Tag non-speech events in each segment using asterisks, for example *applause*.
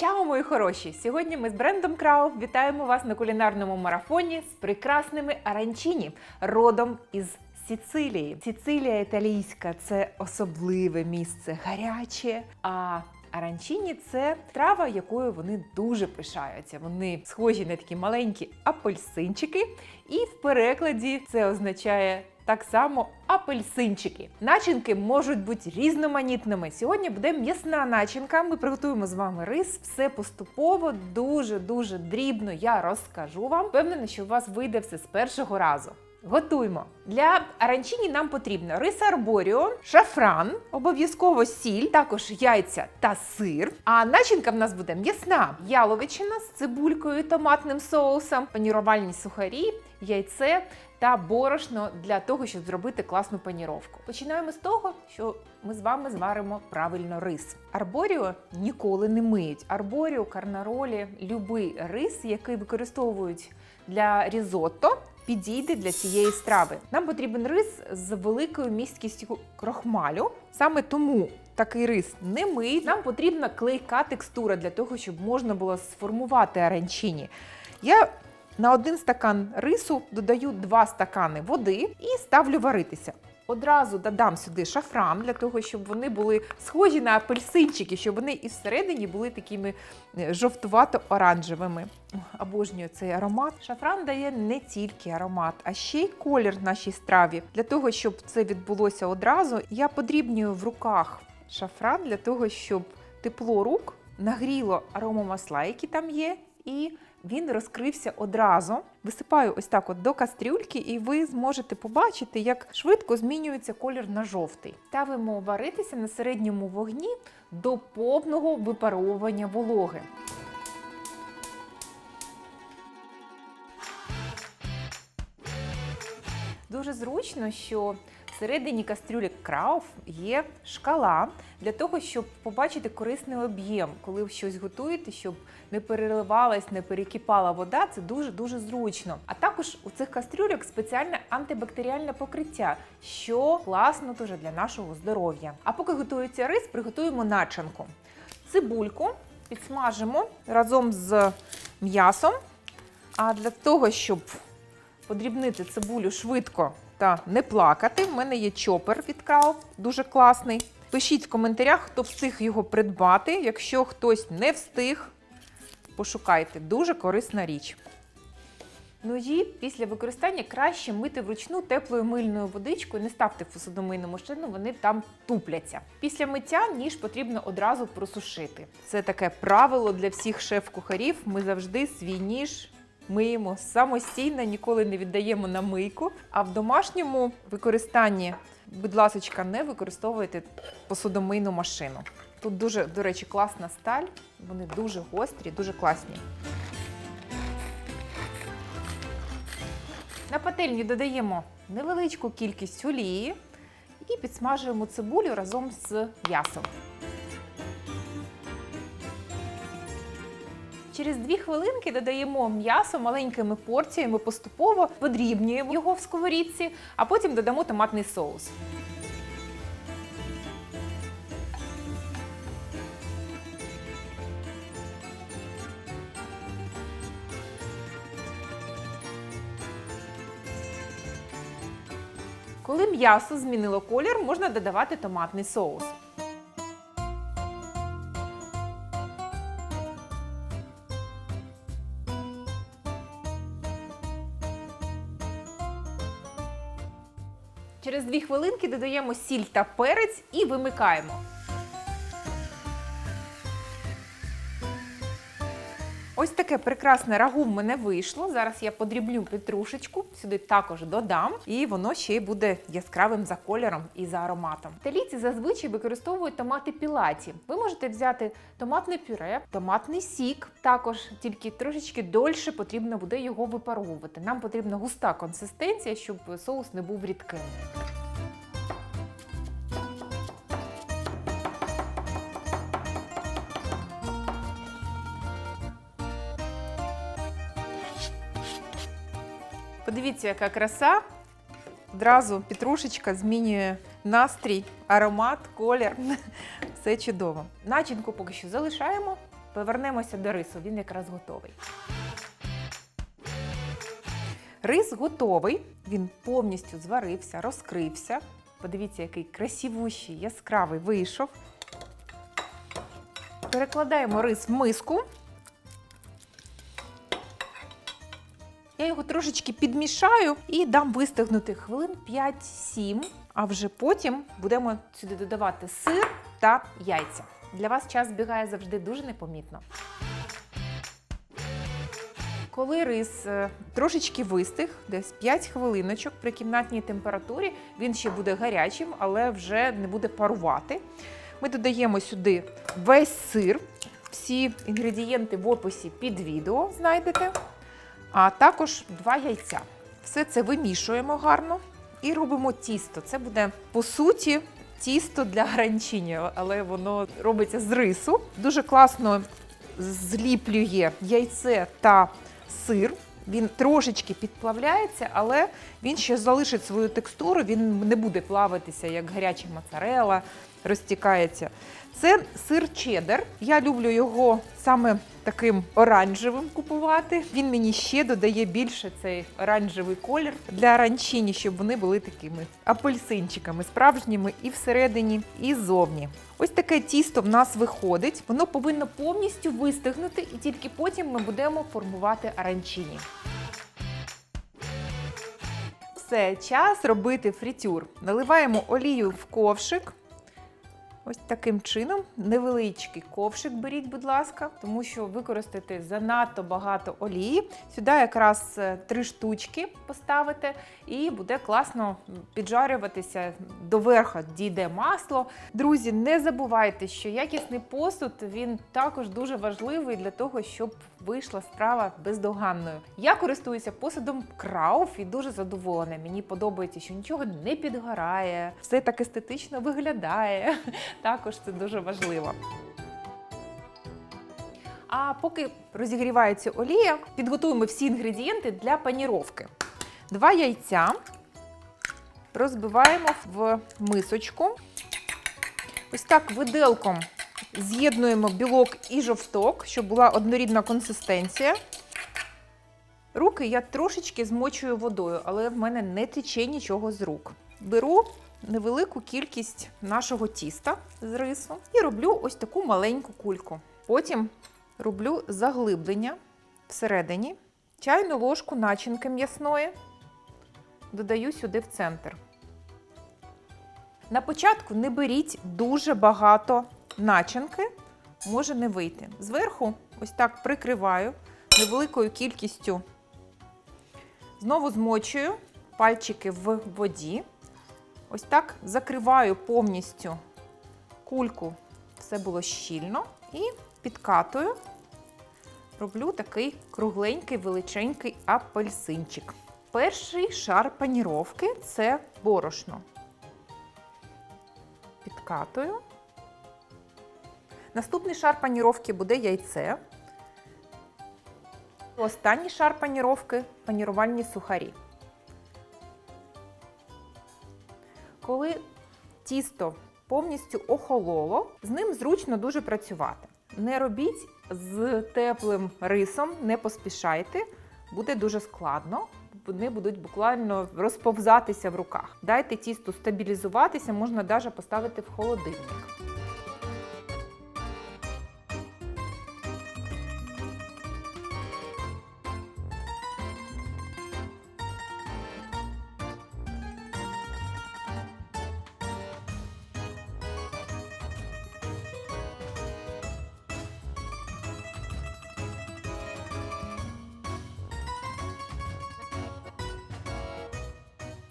Чао, мої хороші! Сьогодні ми з брендом Крау вітаємо вас на кулінарному марафоні з прекрасними аранчині, родом із Сіцилії. Сіцилія італійська це особливе місце, гаряче. А аранчині це трава, якою вони дуже пишаються. Вони схожі на такі маленькі апельсинчики, і в перекладі це означає так само апельсинчики. Начинки можуть бути різноманітними. Сьогодні буде м'ясна начинка. Ми приготуємо з вами рис. Все поступово, дуже дуже дрібно. Я розкажу вам. Впевнена, що у вас вийде все з першого разу. Готуємо. Для аранчині нам потрібно рис арборіо, шафран, обов'язково сіль, також яйця та сир. А начинка в нас буде м'ясна яловичина з цибулькою, томатним соусом, панірувальні сухарі, яйце та борошно для того, щоб зробити класну паніровку. Починаємо з того, що ми з вами зваримо правильно рис. Арборіо ніколи не миють. Арборіо, карнаролі, любий рис, який використовують для різотто, підійде для цієї страви. Нам потрібен рис з великою місткістю крохмалю. Саме тому такий рис не мий. Нам потрібна клейка текстура для того, щоб можна було сформувати аранчині. Я на один стакан рису додаю 2 стакани води і ставлю варитися. Одразу додам сюди шафран для того, щоб вони були схожі на апельсинчики, щоб вони і всередині були такими е, жовтувато-оранжевими. Обожнюю цей аромат. Шафран дає не тільки аромат, а ще й колір нашій страві. Для того, щоб це відбулося одразу, я подрібнюю в руках шафран для того, щоб тепло рук нагріло аромамасла, які там є, і він розкрився одразу. Висипаю ось так от до кастрюльки, і ви зможете побачити, як швидко змінюється колір на жовтий. Ставимо варитися на середньому вогні до повного випаровування вологи. Дуже зручно, що всередині кастрюлі крауф є шкала для того, щоб побачити корисний об'єм, коли щось готуєте, щоб не переливалась, не перекипала вода. Це дуже дуже зручно. А також у цих кастрюлях спеціальне антибактеріальне покриття, що класно дуже для нашого здоров'я. А поки готується рис, приготуємо начинку. Цибульку підсмажимо разом з м'ясом. А для того, щоб подрібнити цибулю швидко та не плакати. В мене є чопер від Крау, дуже класний. Пишіть в коментарях, хто встиг його придбати. Якщо хтось не встиг, пошукайте. Дуже корисна річ. Ножі після використання краще мити вручну теплою мильною водичкою. Не ставте в посудомийну машину, вони там тупляться. Після миття ніж потрібно одразу просушити. Це таке правило для всіх шеф-кухарів. Ми завжди свій ніж миємо самостійно, ніколи не віддаємо на мийку. А в домашньому використанні, будь ласка, не використовуйте посудомийну машину. Тут дуже, до речі, класна сталь, вони дуже гострі, дуже класні. На пательню додаємо невеличку кількість олії і підсмажуємо цибулю разом з м'ясом. Через дві хвилинки додаємо м'ясо маленькими порціями, поступово подрібнюємо його в сковорідці, а потім додамо томатний соус. Коли м'ясо змінило колір, можна додавати томатний соус. Через дві хвилинки додаємо сіль та перець і вимикаємо. Ось таке прекрасне рагу в мене вийшло. Зараз я подрібню петрушечку, сюди також додам, і воно ще й буде яскравим за кольором і за ароматом. Італійці зазвичай використовують томати пілаті. Ви можете взяти томатне пюре, томатний сік. Також тільки трошечки дольше потрібно буде його випаровувати. Нам потрібна густа консистенція, щоб соус не був рідким. Подивіться, яка краса. Одразу петрушечка змінює настрій, аромат, колір. *laughs* Все чудово. Начинку поки що залишаємо. Повернемося до рису, він якраз готовий. Рис готовий, він повністю зварився, розкрився. Подивіться, який красивущий, яскравий вийшов. Перекладаємо рис в миску. Я його трошечки підмішаю і дам вистигнути хвилин 5-7, а вже потім будемо сюди додавати сир та яйця. Для вас час збігає завжди дуже непомітно. Коли рис е, трошечки вистиг, десь 5 хвилиночок при кімнатній температурі, він ще буде гарячим, але вже не буде парувати. Ми додаємо сюди весь сир. Всі інгредієнти в описі під відео знайдете, а також два яйця. Все це вимішуємо гарно і робимо тісто. Це буде по суті тісто для гранчині, але воно робиться з рису. Дуже класно зліплює яйце та сир. Він трошечки підплавляється, але він ще залишить свою текстуру, він не буде плавитися, як гаряча моцарела, розтікається. Це сир чеддер. Я люблю його саме таким оранжевим купувати. Він мені ще додає більше цей оранжевий колір для аранчині, щоб вони були такими апельсинчиками, справжніми і всередині, і зовні. Ось таке тісто в нас виходить. Воно повинно повністю вистигнути, і тільки потім ми будемо формувати аранчині. Все, час робити фрітюр. Наливаємо олію в ковшик. Ось таким чином. Невеличкий ковшик беріть, будь ласка, тому що використати занадто багато олії. Сюди якраз е, три штучки поставите, і буде класно піджарюватися до верха, дійде масло. Друзі, не забувайте, що якісний посуд він також дуже важливий для того, щоб вийшла страва бездоганною. Я користуюся посудом Крауф і дуже задоволена. Мені подобається, що нічого не підгорає, все так естетично виглядає. *laughs* Також це дуже важливо. А поки розігрівається олія, підготуємо всі інгредієнти для паніровки. Два яйця розбиваємо в мисочку. Ось так виделком з'єднуємо білок і жовток, щоб була однорідна консистенція. Руки я трошечки змочую водою, але в мене не тече нічого з рук. Беру невелику кількість нашого тіста з рису і роблю ось таку маленьку кульку. Потім роблю заглиблення всередині, чайну ложку начинки м'ясної, додаю сюди в центр. На початку не беріть дуже багато начинки, може не вийти. Зверху ось так прикриваю невеликою кількістю. Знову змочую пальчики в воді. Ось так закриваю повністю кульку, все було щільно, і підкатую, роблю такий кругленький, величенький апельсинчик. Перший шар паніровки це борошно. Підкатую. Наступний шар паніровки буде яйце. Останній шар паніровки панірувальні сухарі. Коли тісто повністю охололо, з ним зручно дуже працювати. Не робіть з теплим рисом, не поспішайте, буде дуже складно. Вони будуть буквально розповзатися в руках. Дайте тісту стабілізуватися, можна навіть поставити в холодильник.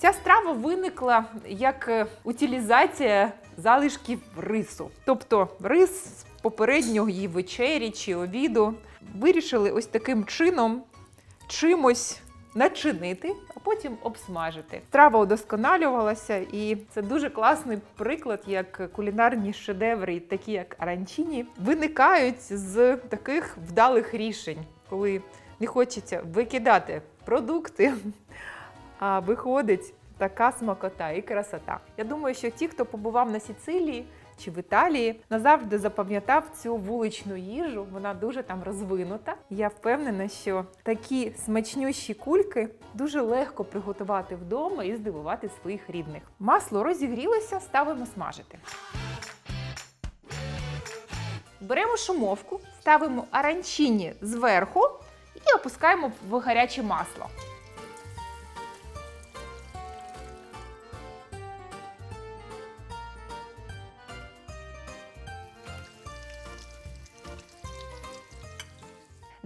Ця страва виникла як е, утилізація залишків рису. Тобто рис з попередньої вечері чи обіду вирішили ось таким чином чимось начинити, а потім обсмажити. Страва удосконалювалася, і це дуже класний приклад, як кулінарні шедеври, такі як аранчині, виникають з таких вдалих рішень, коли не хочеться викидати продукти. А виходить така смакота і красота. Я думаю, що ті, хто побував на Сіцилії, чи в Італії, назавжди запам'ятав цю вуличну їжу. Вона дуже там розвинута. Я впевнена, що такі смачнющі кульки дуже легко приготувати вдома і здивувати своїх рідних. Масло розігрілося, ставимо смажити. Беремо шумовку, ставимо аранчині зверху і опускаємо в гаряче масло.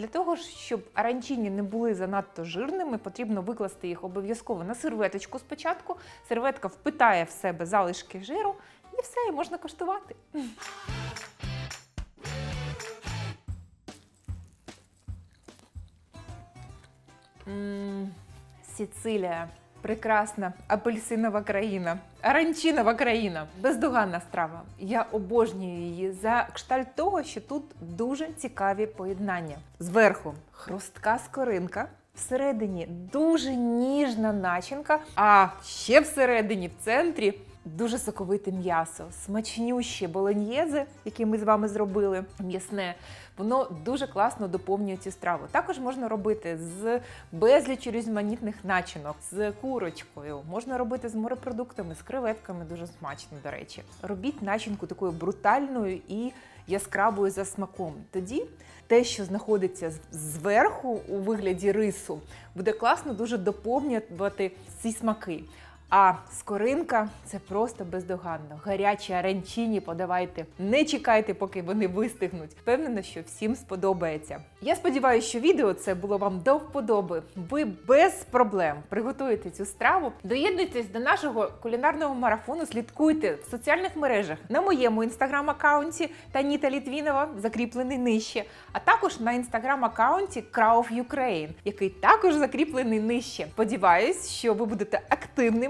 Для того, щоб аранчині не були занадто жирними, потрібно викласти їх обов'язково на серветочку спочатку. Серветка впитає в себе залишки жиру, і все, і можна коштувати. Сіцилія. Прекрасна апельсинова країна, аранчинова країна, бездоганна страва. Я обожнюю її за кшталт того, що тут дуже цікаві поєднання. Зверху хрустка скоринка, всередині дуже ніжна начинка, а ще всередині, в центрі, дуже соковите м'ясо, смачнюще болоньєзе, яке ми з вами зробили, м'ясне. Воно дуже класно доповнює цю страву. Також можна робити з безлічю різноманітних начинок, з курочкою, можна робити з морепродуктами, з креветками, дуже смачно, до речі. Робіть начинку такою брутальною і яскравою за смаком. Тоді те, що знаходиться зверху у вигляді рису, буде класно дуже доповнювати ці смаки. А скоринка це просто бездоганно. Гарячі аранчині подавайте. Не чекайте, поки вони вистигнуть. Впевнена, що всім сподобається. Я сподіваюся, що відео це було вам до вподоби. Ви без проблем приготуєте цю страву. Доєднуйтесь до нашого кулінарного марафону. Слідкуйте в соціальних мережах на моєму інстаграм-аккаунті Таніта Літвінова, закріплений нижче, а також на інстаграм-аккаунті Крауф Ukraine, який також закріплений нижче. Сподіваюсь, що ви будете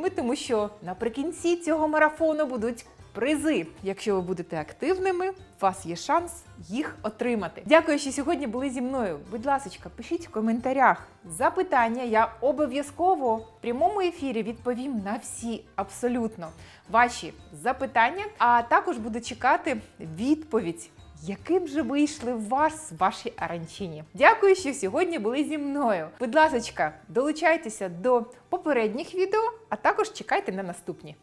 активними, тому що наприкінці цього марафону будуть. Призи, якщо ви будете активними, у вас є шанс їх отримати. Дякую, що сьогодні були зі мною. Будь ласка, пишіть в коментарях запитання. Я обов'язково в прямому ефірі відповім на всі абсолютно ваші запитання. А також буду чекати відповідь. Яким же вийшли вас ваші аранчині? Дякую, що сьогодні були зі мною. Будь ласка, долучайтеся до попередніх відео, а також чекайте на наступні.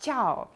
Чао!